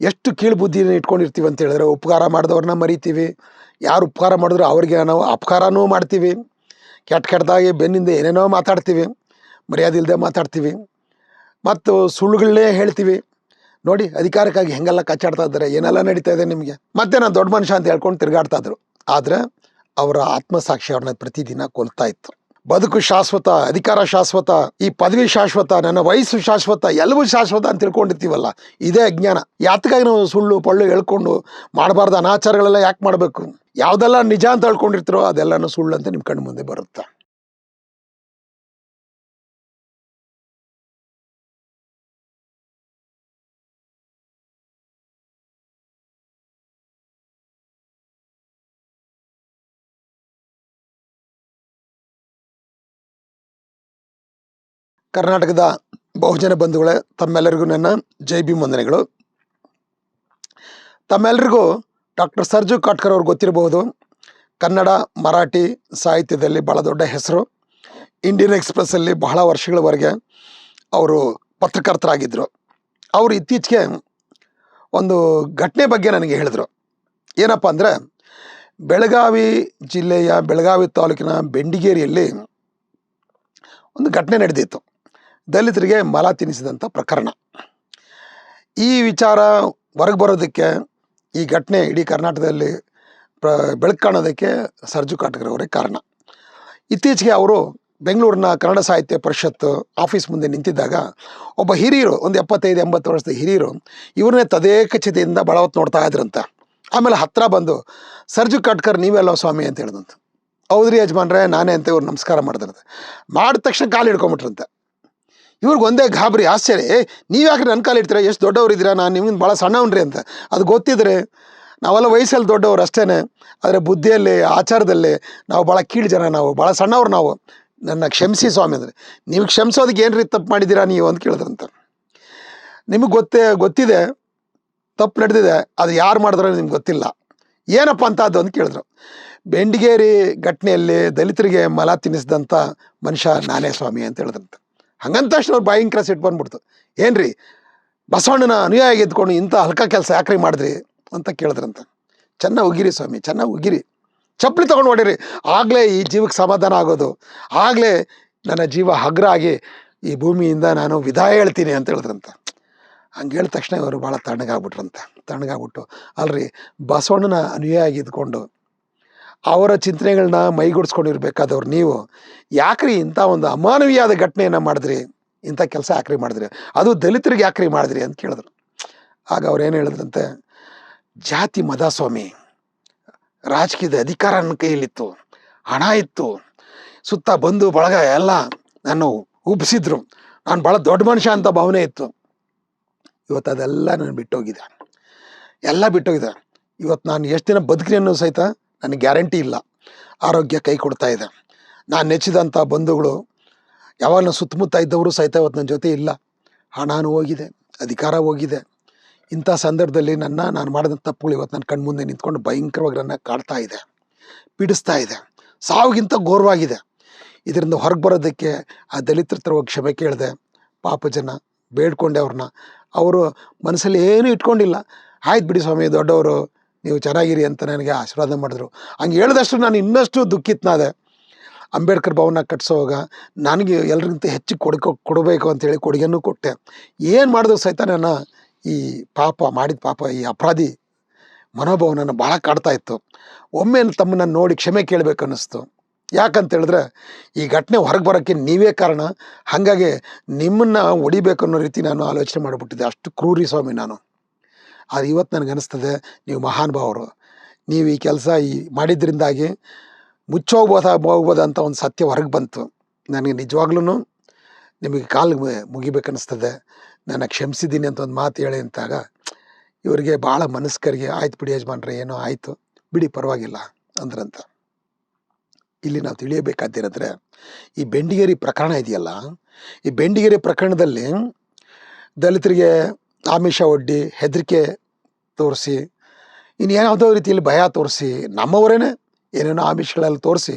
ಎಷ್ಟು ಕೀಳು ಬುದ್ಧಿನ ಇಟ್ಕೊಂಡಿರ್ತೀವಿ ಅಂತ ಹೇಳಿದ್ರೆ, ಉಪಕಾರ ಮಾಡಿದವ್ರನ್ನ ಮರಿತೀವಿ. ಯಾರು ಉಪಕಾರ ಮಾಡಿದ್ರು ಅವ್ರಿಗೆ ನಾವು ಅಪಕಾರನೂ ಮಾಡ್ತೀವಿ. ಕೆಟ್ಟ ಕೆಟ್ಟದಾಗಿ ಬೆನ್ನಿಂದ ಏನೇನೋ ಮಾತಾಡ್ತೀವಿ ಮರ್ಯಾದೆ ಇಲ್ಲದೆ ಮಾತಾಡ್ತೀವಿ. ಮತ್ತು ಸುಳ್ಳುಗಳನ್ನೇ ಹೇಳ್ತೀವಿ. ನೋಡಿ, ಅಧಿಕಾರಕ್ಕಾಗಿ ಹೆಂಗೆಲ್ಲ ಕಚ್ಚಾಡ್ತಾ ಇದ್ದಾರೆ, ಏನೆಲ್ಲ ನಡೀತಾ ಇದೆ ನಿಮಗೆ? ಮತ್ತೆ ನಾನು ದೊಡ್ಡ ಮನುಷ್ಯ ಅಂತ ಹೇಳ್ಕೊಂಡು ತಿರುಗಾಡ್ತಾ ಇದ್ರು. ಆದರೆ ಅವರ ಆತ್ಮಸಾಕ್ಷಿ ಅವ್ರನ್ನ ಪ್ರತಿದಿನ ಕೊಲ್ತಾ ಇತ್ತು. ಬದುಕು ಶಾಶ್ವತ, ಅಧಿಕಾರ ಶಾಶ್ವತ, ಈ ಪದವಿ ಶಾಶ್ವತ, ನನ್ನ ವಯಸ್ಸು ಶಾಶ್ವತ, ಎಲ್ಲವೂ ಶಾಶ್ವತ ಅಂತ ತಿಳ್ಕೊಂಡಿರ್ತೀವಲ್ಲ, ಇದೇ ಅಜ್ಞಾನ. ಯಾತಕ್ಕಾಗಿ ನಾವು ಸುಳ್ಳು, ಪಳ್ಳು ಹೇಳ್ಕೊಂಡು ಮಾಡಬಾರ್ದು ಅನಾಚಾರಗಳೆಲ್ಲ ಯಾಕೆ ಮಾಡಬೇಕು? ಯಾವುದೆಲ್ಲ ನಿಜ ಅಂತ ಹೇಳ್ಕೊಂಡಿರ್ತೀರೋ ಅದೆಲ್ಲನೂ ಸುಳ್ಳು ಅಂತ ನಿಮ್ಮ ಕಣ್ಣು ಮುಂದೆ ಬರುತ್ತೆ. ಕರ್ನಾಟಕದ ಬಹುಜನ ಬಂಧುಗಳೇ, ತಮ್ಮೆಲ್ಲರಿಗೂ ನನ್ನ ಜೈ ಭೀಮ್ ವಂದನೆಗಳು. ತಮ್ಮೆಲ್ಲರಿಗೂ ಡಾಕ್ಟರ್ ಸರ್ಜು ಕಾಟ್ಕರ್ ಅವ್ರು ಗೊತ್ತಿರಬಹುದು. ಕನ್ನಡ, ಮರಾಠಿ ಸಾಹಿತ್ಯದಲ್ಲಿ ಭಾಳ ದೊಡ್ಡ ಹೆಸರು. ಇಂಡಿಯನ್ ಎಕ್ಸ್ಪ್ರೆಸ್ಸಲ್ಲಿ ಬಹಳ ವರ್ಷಗಳವರೆಗೆ ಅವರು ಪತ್ರಕರ್ತರಾಗಿದ್ದರು ಅವರು ಇತ್ತೀಚೆಗೆ ಒಂದು ಘಟನೆ ಬಗ್ಗೆ ನನಗೆ ಹೇಳಿದರು. ಏನಪ್ಪ ಅಂದರೆ, ಬೆಳಗಾವಿ ಜಿಲ್ಲೆಯ ಬೆಳಗಾವಿ ತಾಲೂಕಿನ ಬೆಂಡಿಗೇರಿಯಲ್ಲಿ ಒಂದು ಘಟನೆ ನಡೆದಿತ್ತು. ದಲಿತರಿಗೆ ಮಲ ತಿನ್ನಿಸಿದಂಥ ಪ್ರಕರಣ. ಈ ವಿಚಾರ ಹೊರಗೆ ಬರೋದಕ್ಕೆ, ಈ ಘಟನೆ ಇಡೀ ಕರ್ನಾಟಕದಲ್ಲಿ ಪ್ರ, ಬೆಳಕು ಕಾಣೋದಕ್ಕೆ ಸರ್ಜು ಕಾಟ್ಕರ್ ಅವರೇ ಕಾರಣ. ಇತ್ತೀಚೆಗೆ ಅವರು ಬೆಂಗಳೂರಿನ ಕನ್ನಡ ಸಾಹಿತ್ಯ ಪರಿಷತ್ತು ಆಫೀಸ್ ಮುಂದೆ ನಿಂತಿದ್ದಾಗ ಒಬ್ಬ ಹಿರಿಯರು, ಒಂದು ಎಪ್ಪತ್ತೈದು, ಎಂಬತ್ತು ವರ್ಷದ ಹಿರಿಯರು ಇವ್ರನ್ನೇ ತದೇಕಚಿತೆಯಿಂದ ಬಳವತ್ತು ನೋಡ್ತಾ ಇದ್ರಂತೆ. ಆಮೇಲೆ ಹತ್ತಿರ ಬಂದು, ಸರ್ಜು ಕಾಟ್ಕರ್, ನೀವೆಲ್ಲ ಸ್ವಾಮಿ ಅಂತ ಹೇಳಿದಂತೆ. ಹೌದ್ರಿ ಯಜಮಾನ್ರೆ, ನಾನೇ ಅಂತ ಇವ್ರು ನಮಸ್ಕಾರ ಮಾಡಿದ್ರಂತೆ ಮಾಡಿದ ತಕ್ಷಣ ಕಾಲು ಹಿಡ್ಕೊಂಬಿಟ್ರಂತೆ ಇವ್ರಿಗೆ ಒಂದೇ ಗಾಬರಿ, ಆಶ್ಚರ್ಯ. ಏ, ನೀವು ಯಾಕೆ ನನ್ನ ಕಾಲು ಇಡ್ತೀರಾ ಎಷ್ಟು ದೊಡ್ಡವ್ರು ಇದ್ದೀರಾ ನಾನು ನಿಮ್ಗಿಂತ ಭಾಳ ಸಣ್ಣವನ್ರಿ ಅಂತ. ಅದು ಗೊತ್ತಿದ್ರೆ ನಾವೆಲ್ಲ ವಯಸ್ಸಲ್ಲಿ ದೊಡ್ಡವ್ರು ಅಷ್ಟೇ ಆದರೆ ಬುದ್ಧಿಯಲ್ಲಿ, ಆಚಾರದಲ್ಲಿ ನಾವು ಭಾಳ ಕೀಳು ಜನ ನಾವು, ಭಾಳ ಸಣ್ಣವ್ರು ನಾವು. ನನ್ನ ಕ್ಷಮಿಸಿ ಸ್ವಾಮಿ ಅಂದರೆ. ನೀವು ಕ್ಷಮಿಸೋದಕ್ಕೆ ರೀ ತಪ್ಪು ಮಾಡಿದ್ದೀರಾ ನೀವು ಅಂತ ಕೇಳಿದ್ರಂತ. ನಿಮಗೆ ಗೊತ್ತೇ, ಗೊತ್ತಿದೆ, ತಪ್ಪು ನಡೆದಿದೆ ಅದು ಯಾರು ಮಾಡಿದ್ರೆ ನಿಮ್ಗೆ ಗೊತ್ತಿಲ್ಲ. ಏನಪ್ಪ ಅಂತ ಅದು ಅಂತ ಕೇಳಿದ್ರು. ಬೆಂಡಿಗೇರಿ ಘಟನೆಯಲ್ಲಿ ದಲಿತರಿಗೆ ಮಲ ತಿನ್ನಿಸಿದಂಥ ಮನುಷ್ಯ ನಾನೇ ಸ್ವಾಮಿ ಅಂತ ಹೇಳಿದ್ರಂತೆ. ಹಂಗಂತ ಅವ್ರು ಭಯಂಕರ ಸಿಟ್ಟು ಬಂದ್ಬಿಡ್ತು. ಏನ್ರಿ? ಬಸವಣ್ಣನ ಅನುಯಾಯಿ ಎದ್ಕೊಂಡು ಇಂಥ ಹಲ್ಕ ಕೆಲಸ ಯಾಕ್ರಿ ಮಾಡಿದ್ರಿ ಅಂತ ಕೇಳಿದ್ರಂತ. ಚೆನ್ನಾಗಿ ಉಗಿರಿ ಸ್ವಾಮಿ, ಚೆನ್ನಾಗಿ ಉಗಿರಿ. ಚಪ್ಪಲಿ ತೊಗೊಂಡು ಹೊಡಿರಿ. ಆಗಲೇ ಈ ಜೀವಕ್ಕೆ ಸಮಾಧಾನ ಆಗೋದು. ಆಗಲೇ ನನ್ನ ಜೀವ ಹಗ್ರ ಆಗಿ ಈ ಭೂಮಿಯಿಂದ ನಾನು ವಿದಾಯ ಹೇಳ್ತೀನಿ ಅಂತ ಹೇಳಿದ್ರಂತ. ಹಂಗೆ ಹೇಳಿದ ತಕ್ಷಣ ಇವರು ಭಾಳ ತಣ್ಣಗಾಗ್ಬಿಟ್ರಂತ. ತಣ್ಣಗಾಗ್ಬಿಟ್ಟು, ಅಲ್ರಿ, ಬಸವಣ್ಣನ ಅನುಯಾಯಿ ಇದ್ಕೊಂಡು ಅವರ ಚಿಂತನೆಗಳನ್ನ ಮೈಗೂಡಿಸ್ಕೊಂಡಿರ್ಬೇಕಾದವ್ರು ನೀವು. ಯಾಕ್ರಿ ಇಂಥ ಒಂದು ಅಮಾನವೀಯಾದ ಘಟನೆಯನ್ನು ಮಾಡಿದ್ರಿ? ಇಂಥ ಕೆಲಸ ಯಾಕ್ರಿ ಮಾಡಿದ್ರಿ? ಅದು ದಲಿತರಿಗೆ ಯಾಕ್ರಿ ಮಾಡಿದ್ರಿ ಅಂತ ಕೇಳಿದ್ರು. ಆಗ ಅವ್ರು ಏನು ಹೇಳಿದ್ರಂತೆ? ಜಾತಿ ಮದ ಸ್ವಾಮಿ, ರಾಜಕೀಯದ ಅಧಿಕಾರ ನನ್ನ ಕೈಯಲ್ಲಿತ್ತು, ಹಣ ಇತ್ತು, ಸುತ್ತ ಬಂಧು ಬಳಗ ಎಲ್ಲ ನಾನು ಉಬ್ಬಿಸಿದ್ರು ನಾನು ಭಾಳ ದೊಡ್ಡ ಮನುಷ್ಯ ಅಂತ ಭಾವನೆ ಇತ್ತು. ಇವತ್ತು ಅದೆಲ್ಲ ನಾನು ಬಿಟ್ಟೋಗಿದೆ. ಎಲ್ಲ ಬಿಟ್ಟೋಗಿದೆ. ಇವತ್ತು ನಾನು ಎಷ್ಟು ದಿನ ಬದುಕ್ರಿ ಅನ್ನೋ ಸಹಿತ ನನಗೆ ಗ್ಯಾರಂಟಿ ಇಲ್ಲ. ಆರೋಗ್ಯ ಕೈ ಕೊಡ್ತಾ ಇದೆ. ನಾನು ನೆಚ್ಚಿದಂಥ ಬಂಧುಗಳು ಯಾವಾಗ ನನ್ನ ಸುತ್ತಮುತ್ತ ಇದ್ದವರು ಸಹಿತ ಇವತ್ತು ನನ್ನ ಜೊತೆ ಇಲ್ಲ. ಹಣನೂ ಹೋಗಿದೆ, ಅಧಿಕಾರ ಹೋಗಿದೆ. ಇಂಥ ಸಂದರ್ಭದಲ್ಲಿ ನನ್ನ, ನಾನು ಮಾಡಿದ ತಪ್ಪುಗಳು ಇವತ್ತು ನನ್ನ ಕಣ್ಮುಂದೆ ನಿಂತ್ಕೊಂಡು ಭಯಂಕರವಾಗಿ ನನ್ನ ಕಾಡ್ತಾ ಇದೆ. ಪೀಡಿಸ್ತಾ ಇದೆ. ಸಾವಿಗಿಂತ ಘೋರವಾಗಿದೆ. ಇದರಿಂದ ಹೊರಗೆ ಬರೋದಕ್ಕೆ ಆ ದಲಿತರ ಹೋಗಿ ಕ್ಷಮೆ ಕೇಳಿದೆ. ಪಾಪ ಜನ ಬೇಡ್ಕೊಂಡೆ ಅವ್ರನ್ನ ಅವರು ಮನಸ್ಸಲ್ಲಿ ಏನೂ ಇಟ್ಕೊಂಡಿಲ್ಲ. ಆಯ್ತು ಬಿಡಿ ಸ್ವಾಮಿ, ದೊಡ್ಡವರು. ನೀವು ಚೆನ್ನಾಗಿರಿ ಅಂತ ನನಗೆ ಆಶೀರ್ವಾದ ಮಾಡಿದ್ರು. ಹಂಗೆ ಹೇಳಿದಷ್ಟು ನಾನು ಇನ್ನಷ್ಟು ದುಃಖಿತನಾದೆ. ಅಂಬೇಡ್ಕರ್ ಭವನ ಕಟ್ಸೋವಾಗ ನನಗೆ ಎಲ್ರಿಗಿಂತ ಹೆಚ್ಚು ಕೊಡ್ಕೊ, ಕೊಡಬೇಕು ಅಂತೇಳಿ ಕೊಡುಗೆನೂ ಕೊಟ್ಟೆ. ಏನು ಮಾಡಿದ್ರು ಸಹಿತ ನಾನು ಈ ಪಾಪ, ಮಾಡಿದ ಪಾಪ, ಈ ಅಪರಾಧಿ ಮನೋಭಾವ ನನ್ನ ಭಾಳ ಕಾಡ್ತಾ ಇತ್ತು. ಒಮ್ಮೆ ತಮ್ಮನ್ನ ನೋಡಿ ಕ್ಷಮೆ ಕೇಳಬೇಕು ಅನ್ನಿಸ್ತು. ಯಾಕಂತ ಹೇಳಿದ್ರೆ ಈ ಘಟನೆ ಹೊರಗೆ ಬರೋಕ್ಕೆ ನೀವೇ ಕಾರಣ. ಹಾಗಾಗಿ ನಿಮ್ಮನ್ನು ಹೊಡಿಬೇಕು ಅನ್ನೋ ರೀತಿ ನಾನು ಆಲೋಚನೆ ಮಾಡಿಬಿಟ್ಟಿದ್ದೆ. ಅಷ್ಟು ಕ್ರೂರಿ ಸ್ವಾಮಿ ನಾನು. ಆದರೆ ಇವತ್ತು ನನಗೆ ಅನಿಸ್ತದೆ, ನೀವು ಮಹಾನ್ ಭಾವರು. ನೀವು ಈ ಕೆಲಸ ಈ ಮಾಡಿದ್ರಿಂದಾಗಿ ಮುಚ್ಚೋಗ್ಬೋದ ಹೋಗ್ಬೋದ ಅಂತ ಒಂದು ಸತ್ಯ ಹೊರಗೆ ಬಂತು. ನನಗೆ ನಿಜವಾಗ್ಲೂ ನಿಮಗೆ ಕಾಲು ಮುಗಿಬೇಕನ್ನಿಸ್ತದೆ. ನನ್ನ ಕ್ಷಮಿಸಿದ್ದೀನಿ ಅಂತ ಒಂದು ಮಾತು ಹೇಳಿ ಅಂತಾಗ, ಇವರಿಗೆ ಭಾಳ ಮನಸ್ಕರಿಗೆ, ಆಯ್ತು ಬಿಡಿ ಯಜಮಾನ್ರೆ, ಏನೋ ಆಯಿತು. ಬಿಡಿ, ಪರವಾಗಿಲ್ಲ, ಅಂದ್ರಂತ. ಇಲ್ಲಿ ನಾವು ತಿಳಿಯಬೇಕಾದಿರೋದ್ರೆ ಈ ಬೆಂಡಿಗೇರಿ ಪ್ರಕರಣ ಇದೆಯಲ್ಲ, ಈ ಬೆಂಡಿಗೇರಿ ಪ್ರಕರಣದಲ್ಲಿ ದಲಿತರಿಗೆ ಆಮಿಷ ಒಡ್ಡಿ, ಹೆದರಿಕೆ ತೋರಿಸಿ, ಇನ್ನು ಯಾವುದೋ ರೀತಿಯಲ್ಲಿ ಭಯ ತೋರಿಸಿ, ನಮ್ಮವರೇನೆ ಏನೇನೋ ಆಮಿಷಗಳಲ್ಲಿ ತೋರಿಸಿ,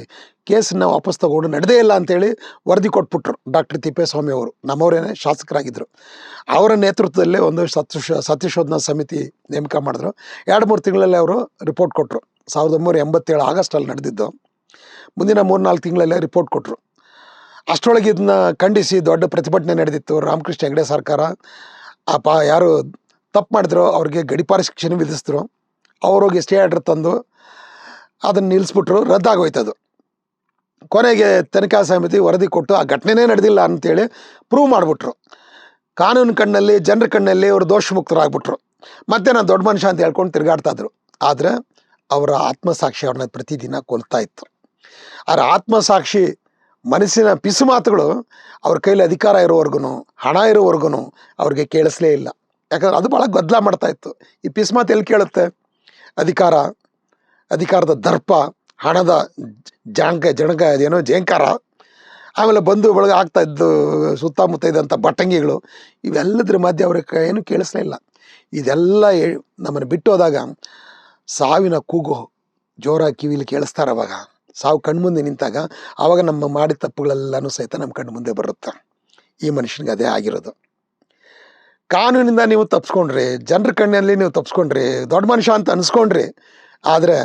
ಕೇಸನ್ನು ವಾಪಸ್ ತಗೊಂಡು ನಡೆದೇ ಇಲ್ಲ ಅಂತೇಳಿ ವರದಿ ಕೊಟ್ಬಿಟ್ರು ಡಾಕ್ಟರ್ ತಿಪ್ಪೇಸ್ವಾಮಿ ಅವರು. ನಮ್ಮವರೇನೆ ಶಾಸಕರಾಗಿದ್ದರು ಅವರ ನೇತೃತ್ವದಲ್ಲೇ ಒಂದು ಸತ್ಯ ಸತ್ಯಶೋಧನಾ ಸಮಿತಿ ನೇಮಕ ಮಾಡಿದ್ರು. ಎರಡು ಮೂರು ತಿಂಗಳಲ್ಲಿ ಅವರು ರಿಪೋರ್ಟ್ ಕೊಟ್ಟರು ಸಾವಿರದ ಒಂಬೈನೂರ ಎಂಬತ್ತೇಳು ಆಗಸ್ಟಲ್ಲಿ ನಡೆದಿದ್ದು. ಮುಂದಿನ ಮೂರು ನಾಲ್ಕು ತಿಂಗಳಲ್ಲೇ ರಿಪೋರ್ಟ್ ಕೊಟ್ಟರು ಅಷ್ಟರೊಳಗೆ ಇದನ್ನ ಖಂಡಿಸಿ ದೊಡ್ಡ ಪ್ರತಿಭಟನೆ ನಡೆದಿತ್ತು. ರಾಮಕೃಷ್ಣ ಹೆಗಡೆ ಸರ್ಕಾರ. ಆ ಪಾ ಯಾರು ತಪ್ಪು ಮಾಡಿದ್ರು ಅವ್ರಿಗೆ ಗಡಿಪಾರ ಶಿಕ್ಷೆನೂ ವಿಧಿಸಿದ್ರು. ಅವ್ರೋಗಿ ಸ್ಟೇ ಆರ್ಡ್ರ್ ತಂದು ಅದನ್ನು ನಿಲ್ಲಿಸ್ಬಿಟ್ರು ರದ್ದಾಗೋಯ್ತದು. ಕೊನೆಗೆ ತನಿಖಾ ಸಮಿತಿ ವರದಿ ಕೊಟ್ಟು ಆ ಘಟನೆನೇ ನಡೆದಿಲ್ಲ ಅಂತೇಳಿ ಪ್ರೂವ್ ಮಾಡಿಬಿಟ್ರು. ಕಾನೂನು ಕಣ್ಣಲ್ಲಿ, ಜನರ ಕಣ್ಣಲ್ಲಿ ಅವರು ದೋಷಮುಕ್ತರಾಗ್ಬಿಟ್ರು. ಮತ್ತೆ ನಾನು ದೊಡ್ಡ ಮನುಷ್ಯ ಅಂತ ಹೇಳ್ಕೊಂಡು ತಿರುಗಾಡ್ತಾಯಿದ್ರು ಆದರೆ ಅವರ ಆತ್ಮಸಾಕ್ಷಿ ಅವ್ರನ್ನ ಪ್ರತಿದಿನ ಕೊಲ್ತಾ ಇತ್ತು. ಅವರ ಆತ್ಮಸಾಕ್ಷಿ ಮನಸ್ಸಿನ ಪಿಸು ಮಾತುಗಳು ಅವ್ರ ಕೈಲಿ ಅಧಿಕಾರ ಇರೋವರೆಗೂ ಹಣ ಇರೋವರೆಗೂ ಅವ್ರಿಗೆ ಕೇಳಿಸ್ಲೇ ಇಲ್ಲ. ಯಾಕಂದ್ರೆ ಅದು ಭಾಳ ಗದ್ದಲ ಮಾಡ್ತಾ ಇತ್ತು. ಈ ಪಿಸು ಮಾತು ಎಲ್ಲಿ ಕೇಳುತ್ತೆ? ಅಧಿಕಾರ, ಅಧಿಕಾರದ ದರ್ಪ, ಹಣದ ಜಾಂಕ ಜಣಗ ಅದೇನೋ ಜೇಂಕಾರ ಆಮೇಲೆ ಬಂದು ಬೆಳಗ್ಗೆ ಆಗ್ತಾ ಇದ್ದು, ಸುತ್ತಮುತ್ತ ಇದ್ದಂಥ ಬಟ್ಟಂಗಿಗಳು, ಇವೆಲ್ಲದ್ರ ಮಧ್ಯೆ ಅವ್ರಿಗೆ ಏನು ಕೇಳಿಸ್ಲೇ ಇಲ್ಲ. ಇದೆಲ್ಲ ನಮ್ಮನ್ನು ಬಿಟ್ಟು ಹೋದಾಗ, ಸಾವಿನ ಕೂಗು ಜೋರಾಗಿ ಕಿವಿಲಿ ಕೇಳಿಸ್ತಾರೆ ಅವಾಗ ಸಾವು ಕಣ್ಮುಂದೆ ನಿಂತಾಗ ಆವಾಗ ನಮ್ಮ ಮಾಡಿದ ತಪ್ಪುಗಳೆಲ್ಲನೂ ಸಹಿತ ನಮ್ಮ ಕಣ್ಣು ಮುಂದೆ ಬರುತ್ತೆ. ಈ ಮನುಷ್ಯನಿಗೆ ಅದೇ ಆಗಿರೋದು. ಕಾನೂನಿಂದ ನೀವು ತಪ್ಸ್ಕೊಂಡ್ರಿ, ಜನರ ಕಣ್ಣಲ್ಲಿ ನೀವು ತಪ್ಸ್ಕೊಂಡ್ರಿ, ದೊಡ್ಡ ಮನುಷ್ಯ ಅಂತ ಅನ್ಸ್ಕೊಂಡ್ರಿ, ಆದರೆ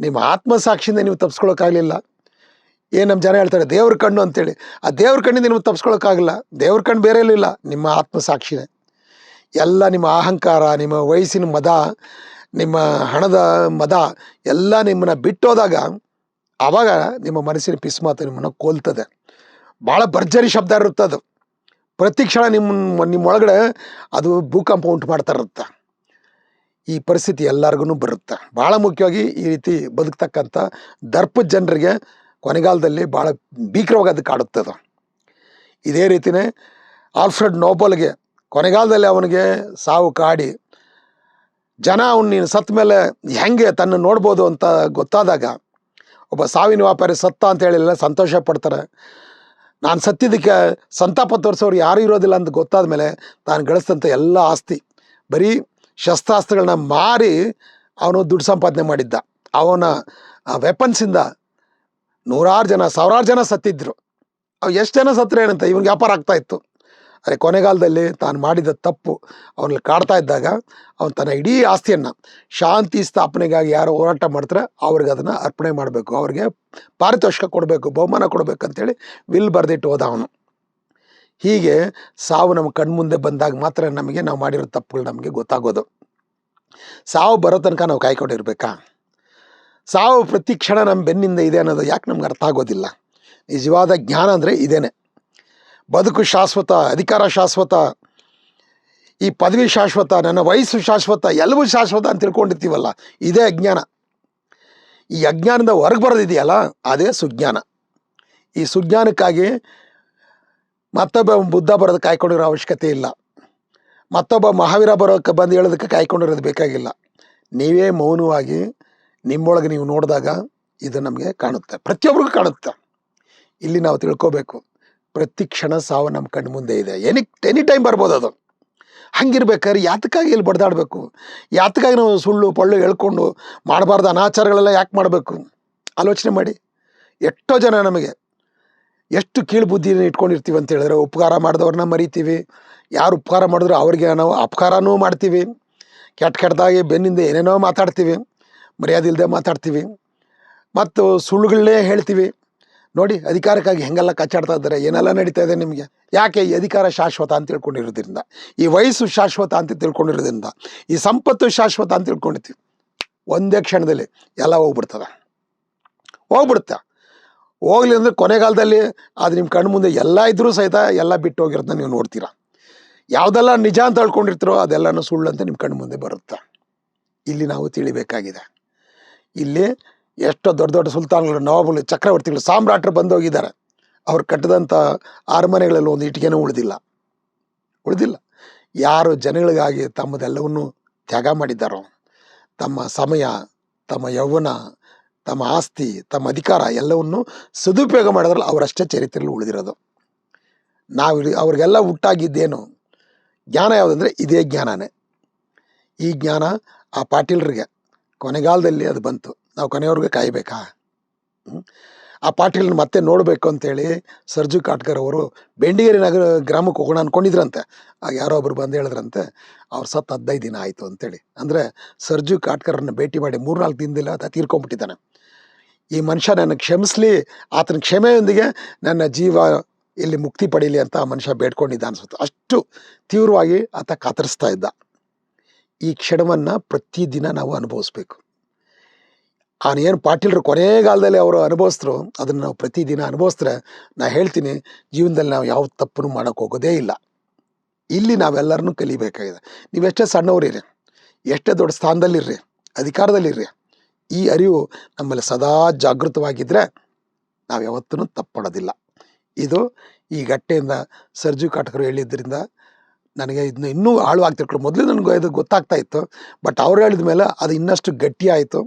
ನಿಮ್ಮ ಆತ್ಮಸಾಕ್ಷಿಯಿಂದ ನೀವು ತಪ್ಪಿಸ್ಕೊಳಕ್ಕಾಗಲಿಲ್ಲ ಏನು ನಮ್ಮ ಜನ ಹೇಳ್ತಾರೆ, ದೇವ್ರ ಕಣ್ಣು ಅಂತೇಳಿ. ಆ ದೇವ್ರ ಕಣ್ಣಿಂದ ನೀವು ತಪ್ಪಿಸ್ಕೊಳಕ್ಕಾಗಲ್ಲ ದೇವ್ರ ಕಣ್ಣು ಬೇರೆ ಇಲ್ಲ, ನಿಮ್ಮ ಆತ್ಮಸಾಕ್ಷಿನೇ. ಎಲ್ಲ ನಿಮ್ಮ ಅಹಂಕಾರ, ನಿಮ್ಮ ವಯಸ್ಸಿನ ಮದ, ನಿಮ್ಮ ಹಣದ ಮದ, ಎಲ್ಲ ನಿಮ್ಮನ್ನ ಬಿಟ್ಟೋದಾಗ ಆವಾಗ ನಿಮ್ಮ ಮನಸ್ಸಿನ ಪಿಸ್ಮಾತು ನಿಮ್ಮನ್ನು ಕೊಲ್ತದೆ. ಭಾಳ ಭರ್ಜರಿ ಶಬ್ದ ಇರುತ್ತೆ ಅದು. ಪ್ರತಿ ಕ್ಷಣ ನಿಮ್ಮ ನಿಮ್ಮೊಳಗಡೆ ಅದು ಭೂಕಂಪ ಉಂಟು ಮಾಡ್ತಾ ಇರುತ್ತೆ. ಈ ಪರಿಸ್ಥಿತಿ ಎಲ್ಲರಿಗೂ ಬರುತ್ತೆ. ಭಾಳ ಮುಖ್ಯವಾಗಿ ಈ ರೀತಿ ಬದುಕ್ತಕ್ಕಂಥ ದರ್ಪ ಜನರಿಗೆ ಕೊನೆಗಾಲದಲ್ಲಿ ಭಾಳ ಭೀಕರವಾಗಿ ಅದು ಕಾಡುತ್ತದೆ ಇದೇ ರೀತಿಯೇ ಆಲ್ಫ್ರೆಡ್ ನೋಬಲ್ಗೆ ಕೊನೆಗಾಲದಲ್ಲಿ ಅವನಿಗೆ ಸಾವು ಕಾಡಿ ಜನ ಅವನು ನೀನು ಸತ್ತ ಮೇಲೆ ಹೆಂಗೆ ತನ್ನ ನೋಡ್ಬೋದು ಅಂತ ಗೊತ್ತಾದಾಗ ಒಬ್ಬ ಸಾವಿನ ವ್ಯಾಪಾರಿ ಸತ್ತ ಅಂತ ಹೇಳಿಲ್ಲ ಸಂತೋಷ ಪಡ್ತಾರೆ. ನಾನು ಸತ್ತಿದ್ದಕ್ಕೆ ಸಂತಾಪ ತೋರಿಸೋರು ಯಾರೂ ಇರೋದಿಲ್ಲ ಅಂತ ಗೊತ್ತಾದ ಮೇಲೆ ನಾನು ಗಳಿಸಿದಂಥ ಎಲ್ಲ ಆಸ್ತಿ, ಬರೀ ಶಸ್ತ್ರಾಸ್ತ್ರಗಳನ್ನ ಮಾರಿ ಅವನು ದುಡ್ಡು ಸಂಪಾದನೆ ಮಾಡಿದ್ದ. ಅವನ ವೆಪನ್ಸಿಂದ ನೂರಾರು ಜನ, ಸಾವಿರಾರು ಜನ ಸತ್ತಿದ್ದರು ಅವು ಎಷ್ಟು ಜನ ಸತ್ತರೆ ಏನಂತ? ಇವನಿಗೆ ವ್ಯಾಪಾರ ಆಗ್ತಾ ಇತ್ತು. ಅದೇ ಕೊನೆಗಾಲದಲ್ಲಿ ತಾನು ಮಾಡಿದ ತಪ್ಪು ಅವನಲ್ಲಿ ಕಾಡ್ತಾ ಇದ್ದಾಗ ಅವನು ತನ್ನ ಇಡೀ ಆಸ್ತಿಯನ್ನು ಶಾಂತಿ ಸ್ಥಾಪನೆಗಾಗಿ ಯಾರು ಹೋರಾಟ ಮಾಡ್ತಾರೆ, ಅವ್ರಿಗೆ ಅದನ್ನು ಅರ್ಪಣೆ ಮಾಡಬೇಕು, ಅವ್ರಿಗೆ ಪಾರಿತೋಷಿಕ ಕೊಡಬೇಕು, ಬಹುಮಾನ ಕೊಡಬೇಕು ಅಂತೇಳಿ ವಿಲ್ ಬರೆದಿಟ್ಟು ಹೋದ ಅವನು. ಹೀಗೆ ಸಾವು ನಮ್ಮ ಕಣ್ಮುಂದೆ ಬಂದಾಗ ಮಾತ್ರ ನಮಗೆ ನಾವು ಮಾಡಿರೋ ತಪ್ಪುಗಳು ನಮಗೆ ಗೊತ್ತಾಗೋದು. ಸಾವು ಬರೋ ತನಕ ನಾವು ಕಾಯ್ಕೊಂಡಿರ್ಬೇಕಾ? ಸಾವು ಪ್ರತಿ ಕ್ಷಣ ನಮ್ಮ ಬೆನ್ನಿಂದ ಇದೆ ಅನ್ನೋದು ಯಾಕೆ ನಮ್ಗೆ ಅರ್ಥ ಆಗೋದಿಲ್ಲ? ನಿಜವಾದ ಜ್ಞಾನ ಅಂದರೆ ಇದೇನೆ. ಬದುಕು ಶಾಶ್ವತ, ಅಧಿಕಾರ ಶಾಶ್ವತ, ಈ ಪದವಿ ಶಾಶ್ವತ, ನನ್ನ ವಯಸ್ಸು ಶಾಶ್ವತ, ಎಲ್ಲವೂ ಶಾಶ್ವತ ಅಂತ ತಿಳ್ಕೊಂಡಿರ್ತೀವಲ್ಲ, ಇದೇ ಅಜ್ಞಾನ. ಈ ಅಜ್ಞಾನದ ಹೊರಗೆ ಬರೋದಿದೆಯಲ್ಲ, ಅದೇ ಸುಜ್ಞಾನ. ಈ ಸುಜ್ಞಾನಕ್ಕಾಗಿ ಮತ್ತೊಬ್ಬ ಬುದ್ಧ ಬರೋದು ಕಾಯ್ಕೊಂಡಿರೋ ಅವಶ್ಯಕತೆ ಇಲ್ಲ. ಮತ್ತೊಬ್ಬ ಮಹಾವೀರ ಬರೋಕ್ಕೆ ಬಂದು ಹೇಳೋದಕ್ಕೆ ಕಾಯ್ಕೊಂಡಿರೋದು ಬೇಕಾಗಿಲ್ಲ. ನೀವೇ ಮೌನವಾಗಿ ನಿಮ್ಮೊಳಗೆ ನೀವು ನೋಡಿದಾಗ ಇದು ನಮಗೆ ಕಾಣುತ್ತೆ ಪ್ರತಿಯೊಬ್ಬರಿಗೂ ಕಾಣುತ್ತೆ. ಇಲ್ಲಿ ನಾವು ತಿಳ್ಕೋಬೇಕು. ಪ್ರತಿ ಕ್ಷಣ ಸಾವು ನಮ್ಮ ಕಣ್ಣು ಮುಂದೆ ಇದೆ. ಎನಿ ಎನಿ ಟೈಮ್ ಬರ್ಬೋದು ಅದು. ಹಂಗಿರ್ಬೇಕಾದ್ರೆ ಯಾತಕ್ಕಾಗಿ ಇಲ್ಲಿ ಬಡ್ದಾಡಬೇಕು? ಯಾತಕ್ಕಾಗಿ ನಾವು ಸುಳ್ಳು, ಪಳ್ಳು ಹೇಳ್ಕೊಂಡು ಮಾಡಬಾರ್ದು ಅನಾಚಾರಗಳೆಲ್ಲ ಯಾಕೆ ಮಾಡಬೇಕು? ಆಲೋಚನೆ ಮಾಡಿ. ಎಷ್ಟೋ ಜನ ನಮಗೆ ಎಷ್ಟು ಕೀಳು ಬುದ್ಧಿನ ಇಟ್ಕೊಂಡಿರ್ತೀವಿ ಅಂತ ಹೇಳಿದ್ರೆ ಉಪಕಾರ ಮಾಡಿದವ್ರನ್ನ ಮರಿತೀವಿ. ಯಾರು ಉಪಕಾರ ಮಾಡಿದ್ರು ಅವ್ರಿಗೆ ನಾವು ಅಪಕಾರನೂ ಮಾಡ್ತೀವಿ. ಕೆಟ್ಟ ಕೆಟ್ಟದಾಗಿ ಬೆನ್ನಿಂದ ಏನೇನೋ ಮಾತಾಡ್ತೀವಿ. ಮರ್ಯಾದೆ ಇಲ್ಲದೆ ಮಾತಾಡ್ತೀವಿ. ಮತ್ತು ಸುಳ್ಳುಗಳನ್ನೇ ಹೇಳ್ತೀವಿ. ನೋಡಿ, ಅಧಿಕಾರಕ್ಕಾಗಿ ಹೆಂಗೆಲ್ಲ ಕಚ್ಚಾಡ್ತಾ ಇದ್ದಾರೆ, ಏನೆಲ್ಲ ನಡೀತಾ ಇದೆ ನಿಮಗೆ? ಯಾಕೆ ಈ ಅಧಿಕಾರ ಶಾಶ್ವತ ಅಂತ ತಿಳ್ಕೊಂಡಿರೋದ್ರಿಂದ, ಈ ವಯಸ್ಸು ಶಾಶ್ವತ ಅಂತ ತಿಳ್ಕೊಂಡಿರೋದ್ರಿಂದ, ಈ ಸಂಪತ್ತು ಶಾಶ್ವತ ಅಂತ ತಿಳ್ಕೊಂಡಿರ್ತೀವಿ. ಒಂದೇ ಕ್ಷಣದಲ್ಲಿ ಎಲ್ಲ ಹೋಗ್ಬಿಡ್ತದೆ. ಹೋಗ್ಬಿಡುತ್ತೆ. ಹೋಗ್ಲಿ ಅಂದರೆ ಕೊನೆಗಾಲದಲ್ಲಿ ಅದು ನಿಮ್ಮ ಕಣ್ಣು ಮುಂದೆ ಎಲ್ಲ ಇದ್ರೂ ಸಹಿತ ಎಲ್ಲ ಬಿಟ್ಟು ಹೋಗಿರೋದನ್ನ ನೀವು ನೋಡ್ತೀರಾ? ಯಾವುದೆಲ್ಲ ನಿಜ ಅಂತ ಹೇಳ್ಕೊಂಡಿರ್ತೀರೋ ಅದೆಲ್ಲನೂ ಸುಳ್ಳು ಅಂತ ನಿಮ್ಮ ಕಣ್ಣು ಮುಂದೆ ಬರುತ್ತೆ. ಇಲ್ಲಿ ನಾವು ತಿಳಿಬೇಕಾಗಿದೆ. ಇಲ್ಲಿ ಎಷ್ಟೋ ದೊಡ್ಡ ದೊಡ್ಡ ಸುಲ್ತಾನ್ಗಳು ನವಾಬುಗಳು ಚಕ್ರವರ್ತಿಗಳು ಸಾಮ್ರಾಟರು ಬಂದು ಹೋಗಿದ್ದಾರೆ ಅವ್ರು ಕಟ್ಟಿದಂಥ ಅರಮನೆಗಳಲ್ಲಿ ಒಂದು ಇಟ್ಟಿಗೆನೂ ಉಳಿದಿಲ್ಲ. ಉಳಿದಿಲ್ಲ. ಯಾರು ಜನಗಳಿಗಾಗಿ ತಮ್ಮದೆಲ್ಲವನ್ನು ತ್ಯಾಗ ಮಾಡಿದ್ದಾರೋ, ತಮ್ಮ ಸಮಯ, ತಮ್ಮ ಯೌವನ, ತಮ್ಮ ಆಸ್ತಿ, ತಮ್ಮ ಅಧಿಕಾರ ಎಲ್ಲವನ್ನು ಸದುಪಯೋಗ ಮಾಡಿದ್ರಲ್ಲ ಅವರಷ್ಟೇ ಚರಿತ್ರೆಯಲ್ಲಿ ಉಳಿದಿರೋದು. ನಾವು ಅವ್ರಿಗೆಲ್ಲ ಹುಟ್ಟಾಗಿದ್ದೇನು? ಜ್ಞಾನ ಯಾವುದಂದರೆ ಇದೇ ಜ್ಞಾನನೇ. ಈ ಜ್ಞಾನ ಆ ಪಾಟೀಲರಿಗೆ ಕೊನೆಗಾಲದಲ್ಲಿ ಅದು ಬಂತು. ನಾವು ಕೊನೆಯವ್ರಿಗೆ ಕಾಯಬೇಕಾ? ಆ ಪಾಟೀಲ್ನ ಮತ್ತೆ ನೋಡಬೇಕು ಅಂತೇಳಿ ಸರ್ಜು ಕಾಟ್ಕರ್ ಅವರು ಬೆಂಡಿಗೇರಿ ನಗರ ಗ್ರಾಮಕ್ಕೆ ಹೋಗೋಣ ಅಂದ್ಕೊಂಡಿದ್ರಂತೆ ಆಗ ಯಾರೋ ಒಬ್ರು ಬಂದು ಹೇಳಿದ್ರಂತೆ, ಅವ್ರು ಸತ್ತು ಹದಿನೈದು ದಿನ ಆಯಿತು ಅಂತೇಳಿ. ಅಂದರೆ ಸರ್ಜು ಕಾಟ್ಕರನ್ನ ಭೇಟಿ ಮಾಡಿ ಮೂರ್ನಾಲ್ಕು ದಿನದಿಲ್ಲ ಆತ ತೀರ್ಕೊಂಡ್ಬಿಟ್ಟಿದ್ದಾನೆ ಈ ಮನುಷ್ಯ ನನ್ನ ಕ್ಷಮಿಸ್ಲಿ, ಆತನ ಕ್ಷಮೆಯೊಂದಿಗೆ ನನ್ನ ಜೀವ ಇಲ್ಲಿ ಮುಕ್ತಿ ಪಡೀಲಿ ಅಂತ ಆ ಮನುಷ್ಯ ಬೇಡ್ಕೊಂಡಿದ್ದ ಅನ್ಸುತ್ತೆ. ಅಷ್ಟು ತೀವ್ರವಾಗಿ ಆತ ಕಾತರಿಸ್ತಾ ಇದ್ದ. ಈ ಕ್ಷಣವನ್ನು ಪ್ರತಿದಿನ ನಾವು ಅನುಭವಿಸ್ಬೇಕು. ಏನು ಪಾಟೀಲ್ರು ಕೊನೆಗಾಲದಲ್ಲಿ ಅವರು ಅನುಭವಿಸ್ರು, ಅದನ್ನು ನಾವು ಪ್ರತಿದಿನ ಅನುಭವಿಸಿದ್ರೆ ನಾ ಹೇಳ್ತೀನಿ, ಜೀವನದಲ್ಲಿ ನಾವು ಯಾವ ತಪ್ಪನ್ನು ಮಾಡೋಕ್ಕೆ ಹೋಗೋದೇ ಇಲ್ಲ. ಇಲ್ಲಿ ನಾವೆಲ್ಲರನ್ನೂ ಕಲಿಬೇಕಾಗಿದೆ. ನೀವು ಎಷ್ಟೇ ಸಣ್ಣವರಿರಿ, ಎಷ್ಟೇ ದೊಡ್ಡ ಸ್ಥಾನದಲ್ಲಿರ್ರಿ, ಅಧಿಕಾರದಲ್ಲಿರ್ರಿ, ಈ ಅರಿವು ನಮ್ಮಲ್ಲಿ ಸದಾ ಜಾಗೃತವಾಗಿದ್ದರೆ ನಾವು ಯಾವತ್ತೂ ತಪ್ಪಡೋದಿಲ್ಲ. ಇದು ಈ ಗಟ್ಟೆಯಿಂದ ಸರ್ಜು ಕಾಟಕರು ಹೇಳಿದ್ದರಿಂದ ನನಗೆ ಇದನ್ನ ಇನ್ನೂ ಆಳು ತಿಳ್ಕೊಂಡು ಮೊದಲು ನನಗೆ ಇದು ಗೊತ್ತಾಗ್ತಾ ಇತ್ತು, ಬಟ್ ಅವ್ರು ಹೇಳಿದ ಮೇಲೆ ಅದು ಇನ್ನಷ್ಟು ಗಟ್ಟಿ ಆಯಿತು.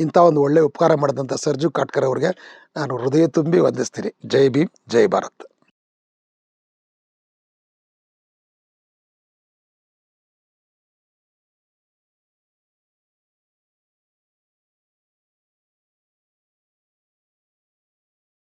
ಇಂಥ ಒಂದು ಒಳ್ಳೆಯ ಉಪಕಾರ ಮಾಡಿದಂಥ ಸರ್ಜು ಕಾಟ್ಕರ್ ಅವ್ರಿಗೆ ನಾನು ಹೃದಯ ತುಂಬಿ ವಂದಿಸ್ತೀನಿ. ಜೈ ಭೀಮ್, ಜೈ ಭಾರತ್.